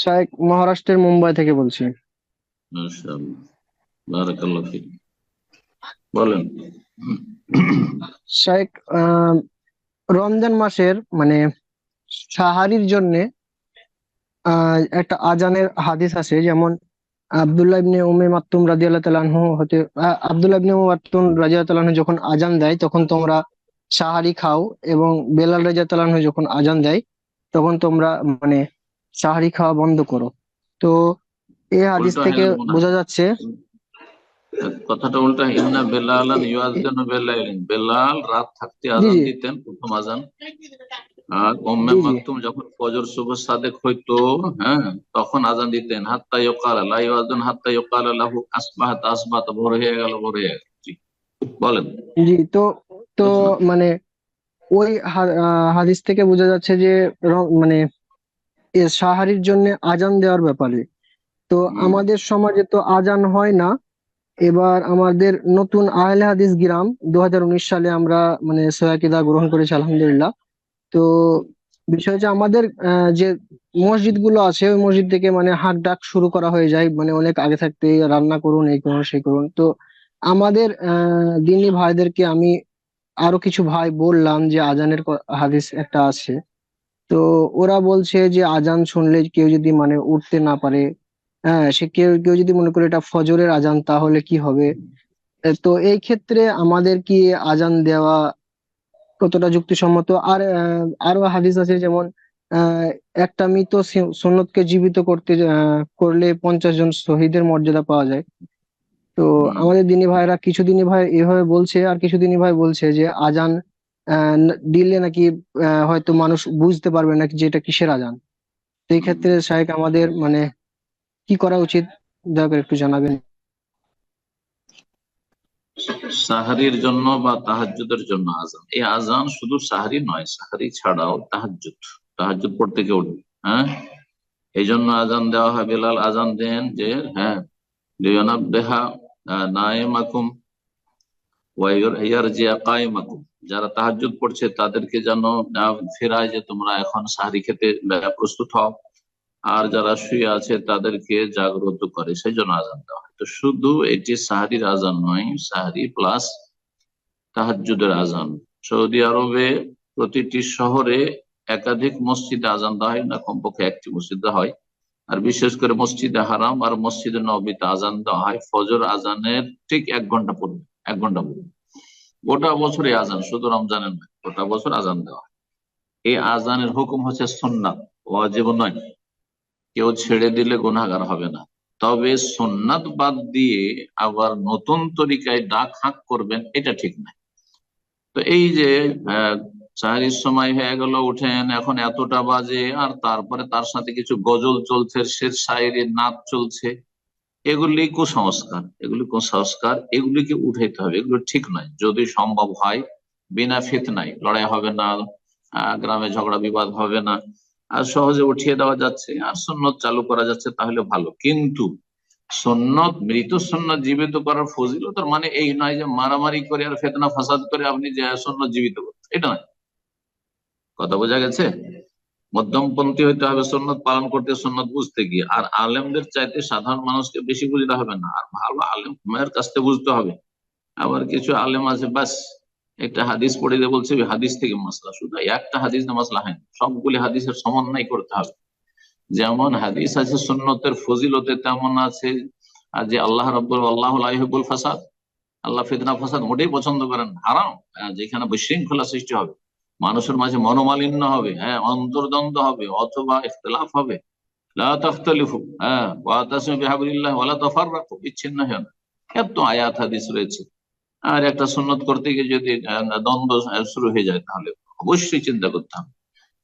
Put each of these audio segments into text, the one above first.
শাইখ মহারাষ্ট্রের মুম্বাই থেকে বলছি। বলেন। শাইখ আহ, রমজান মাসের মানে সাহারির জন্য একটা আজানের হাদিস আছে যেমন আব্দুল্লাহ ইবনে উম্মে মাকতুম রাদিয়াল্লাহু তাআলা আনহু হতে আব্দুল্লাহ ইবনে উম্মে মাকতুম রাদিয়াল্লাহু তাআলা যখন আজান দেয় তখন তোমরা সাহারি খাও এবং বেলাল রাদিয়াল্লাহু তাআলা যখন আজান দেয় তখন তোমরা মানে সাহারি খাওয়া বন্ধ করো। তো এই হাদিস থেকে হ্যাঁ হয়। বোঝা যাচ্ছে কথাটা উল্টা ইন্না বেলালান ইউয়াজ্জিনু বিল্লাইলিন বেলাল রাত থাকতে আজান দিতেন প্রথম আজান। আর উম্মে। মাকতুম যখন ফজর শুভ সাদেক হইতো হ্যাঁ তখন আজান দিতেন। হাত্তা ইউকালা লা ইউয়াজ্জিন হাত্তা ইউকালা লাহু আসবাহাত আসবাহাত ভোর হয়ে গেল ভোর হয়ে গেল। বলেন। জি তো তো মানে ওই হাদিস থেকে বোঝা যাচ্ছে যে মানে এ সাহারির জন্য আজান দেওয়ার ব্যাপারে। তো আমাদের সমাজে তো আজান হয় না। এবার আমাদের নতুন আহলে হাদিস গ্রাম দু হাজার উনিশ সালে আমরা মানে সয়াকিদা গ্রহণ করেছি আলহামদুলিল্লাহ। তো বিষয় হচ্ছে আমাদের আহ, যে মসজিদগুলো আছে ওই মসজিদ থেকে মানে হাক ডাক শুরু করা হয়ে যায়। মানে অনেক আগে থাকতে রান্না করুন এই করুন সেই করুন। তো আমাদের আহ দিনী ভাইদেরকে আমি আরও কিছু ভাই বললাম যে আজানের হাদিস একটা আছে। তো ওরা বলছে যে আজান শুনলে কেউ যদি মানে উঠতে না পারে হ্যাঁ সে কেউ কেউ যদি মনে করে এটা ফজরের আজান তাহলে কি হবে? তো এই ক্ষেত্রে আমাদের কি আজান দেওয়া কতটা যুক্তিসম্মত? আর আরও হাদিস আছে যেমন আহ, একটা মৃত সি- সুন্নতকে জীবিত করতে করলে পঞ্চাশ জন শহীদের মর্যাদা পাওয়া যায়। তো আমাদের দিনী ভাইরা কিছু দিনী ভাই এভাবে বলছে আর কিছু দিনী ভাই বলছে যে আজান দিলে নাকি আহ, হয়তো মানুষ বুঝতে পারবে নাকি যে এটা কিসের আজান। এই ক্ষেত্রে শাহেক আমাদের মানে কি করা উচিত? দয়া করে একটু জানাবেন। সাহারির জন্য বা তাহাজ্জুদের জন্য আজান। এই আজান শুধু সাহারি নয় সাহারি ছাড়াও তাহাজ্জুদ। তাহাজ্জুদ পড়তে কেউ হ্যাঁ? এই জন্য আজান দেওয়া হয়। বেলাল আজান দেন যে হ্যাঁ লিয়ানাব্বিহা নাইমাকুম ওয়া ইয়ারজিয়া কাইমাকুম যারা তাহাজ্জুদ পড়ছে তাদেরকে যেন ফেরায় যে তোমরা এখন সাহারি খেতে প্রস্তুত হও। আর যারা শুয়ে আছে তাদেরকে জাগ্রত করে, সেই জন্য আজান দেওয়া হয়। তো শুধু এটি সাহারির আজান নয়, সাহারি প্লাস তাহাজ্জুদের আজান। সৌদি আরবে প্রতিটি শহরে একাধিক মসজিদে আজান দেওয়া হয় না, কমপক্ষে একটি মসজিদে হয়। আর বিশেষ করে মসজিদে হারাম আর মসজিদে নবীতে আজান দেওয়া হয়। ফজর আজানের ঠিক এক ঘণ্টা পূর্বে, এক ঘণ্টা পূর্বে। গোটা বছরই আজান শুধু রমজানের নয়, গোটা বছর আজান দেওয়া। এই আজানের হুকুম হচ্ছে সুন্নাত, ওয়াজিব নয়। কেউ ছেড়ে দিলে গুনাহগার হবে না। তবে সুন্নাত বাদ দিয়ে আবার নতুন তরিকায় ডাক হাঁক করবেন, এটা ঠিক নয়। তো এই যে সাহারির সময় হয়ে গেল, উঠেন, এখন এতটা বাজে, আর তারপরে তার সাথে কিছু গজল চলছে শের শায়েরি নাচ চলছে। এগুলি কুসংস্কার এগুলি কুসংস্কার, এগুলিকে উঠাইতে হবে, এগুলো ঠিক নয়। যদি সম্ভব হয়, বিনা ফিতনায়, লড়াই হবে না গ্রামে ঝগড়া, বিবাদ হবে না, আর সহজে উঠিয়ে দেওয়া যাচ্ছে, আর সুন্নত চালু করা যাচ্ছে, তাহলে ভালো। কিন্তু সুন্নত, মৃত সুন্নত জীবিত করার ফজিলতার মানে এই নয় যে মারামারি করে আর ফেতনা, ফাসাদ করে আপনি যে সুন্নত জীবিত করতে এটা নয়। কথা বোঝা গেছে? মধ্যমপন্থী হইতে হবে, সুন্নত পালন করতে, সুন্নত বুঝতে গিয়ে। আর আলেমদের চাইতে সাধারণ মানুষকে বেশি বুঝতে হবে না। আর ভালো আলেম মায়ের কাছ থেকে বুঝতে হবে। আবার কিছু আলেম আছে, বাস একটা হাদিস পড়ে দিয়ে বলছে হাদিস থেকে মশলা শুধু একটা হাদিস না মশলা হয়নি সবগুলি হাদিসের সমন্বয় করতে হবে। যেমন হাদিস আছে, সুন্নতের ফজিলতে তেমন আছে। আর যে আল্লাহ রব্বুল, আল্লাহ ফাসাদ, আল্লাহ ফিতনা ফাসাদ মোটেই পছন্দ করেন হারাম। যেখানে বিশৃঙ্খলা সৃষ্টি হবে। মানুষের মাঝে মনোমালিন্য হবে হ্যাঁ অন্তর্দ্বন্দ্ব হবে, অথবা ইখতলাফ হবে। হ্যাঁ বিচ্ছিন্ন হয় না। এত আয়াত হাদিস রয়েছে। আর একটা সুন্নত করতে গিয়ে যদি দ্বন্দ্ব শুরু হয়ে যায়, তাহলে অবশ্যই চিন্তা করতে হবে।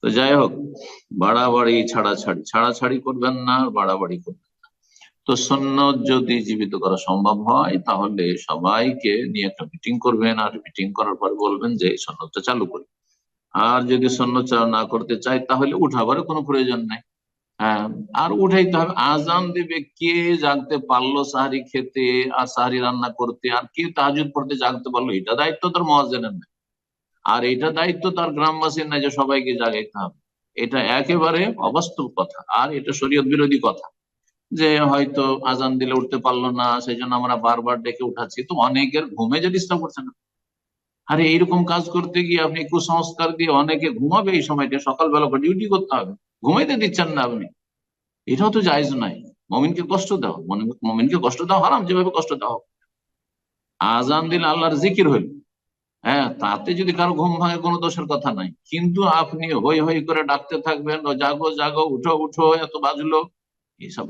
তো যাই হোক, বাড়াবাড়ি, ছাড়াছাড়ি ছাড়াছাড়ি করবেন না, বাড়াবাড়ি করবেন না। তো সন্ন্যত যদি জীবিত করা সম্ভব হয়, তাহলে সবাইকে নিয়ে একটা মিটিং করবেন, আর মিটিং করার পর বলবেন যে এই সন্ন্যতটা চালু করি। আর যদি সন্ন্যত চালু না করতে চাই তাহলে উঠাবারও কোনো প্রয়োজন নাই। হ্যাঁ আর উঠাইতে হবে। আজান দেবে কে জাগতে পারল সাহারি খেতে, আর সাহারি রান্না করতে, আর কে তাহাজুদ পড়তে জাগতে পারল? এটা দায়িত্ব তার মহাজনের নাই। আর এটা দায়িত্ব তার গ্রামবাসীর নাই যে সবাইকে জাগাইতে হবে। এটা একেবারে অবাস্তব কথা, আর এটা শরীয়ত বিরোধী কথা। যে হয়তো আজান দিলে উঠতে পারল না, সেই জন্য আমরা বারবার ডেকে উঠাচ্ছি। তো অনেকের ঘুমে যে ডিস্টার্ব করছে না আরে এইরকম কাজ করতে গিয়ে আপনি কুসংস্কার দিয়ে অনেকে ঘুমাবে এই সময়টা, সকালবেলা ডিউটি করতে হবে। ঘুমাইতে দিচ্ছেন না আপনি। এটাও তো জায়জ নাই। মমিনকে কষ্ট দাও মমিনকে কষ্ট দাও হারাম, যেভাবে কষ্ট দাও আজান দিলে আল্লাহর জিকির হইল। হ্যাঁ তাতে যদি কারও ঘুম ভাঙে কোনো দোষের কথা নাই। কিন্তু আপনি হই হই করে ডাকতে থাকবেন জাগো জাগো, উঠো উঠো, এত বাজলো। এইসব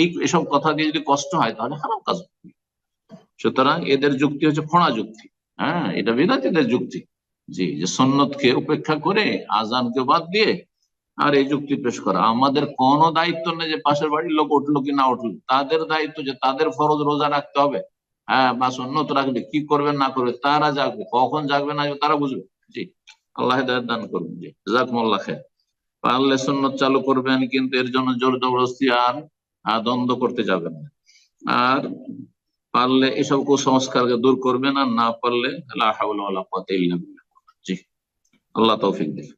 এই, এসব কথা দিয়ে যদি কষ্ট হয়, তাহলে হারাম কাজ। সুতরাং এদের যুক্তি হচ্ছে খোঁড়া যুক্তি। হ্যাঁ এটা বিদাতিদের যুক্তি। জি, যে সন্ন্যতকে উপেক্ষা করে আজানকে বাদ দিয়ে আর এই যুক্তি পেশ করা। আমাদের কোনো দায়িত্ব নেই যে পাশের বাড়ির লোক উঠল কি না উঠল। তাদের দায়িত্ব যে তাদের ফরজ রোজা রাখতে হবে। হ্যাঁ বা সন্ন্যত রাখবে, কি করবে না করবে, তারা জাগবে, কখন জাগবে না তারা বুঝবে। জি, আল্লাহ দান করবেন জি জাকমুল্লাহ খের পারলে সন্ন্যত চালু করবেন, কিন্তু এর জন্য জোর জবরদস্তি আর দ্বন্দ্ব করতে যাবেন না। আর পারলে এসব কুসংস্কারকে দূর করবে না না পারলে জি আল্লাহ তৌফিক দিন।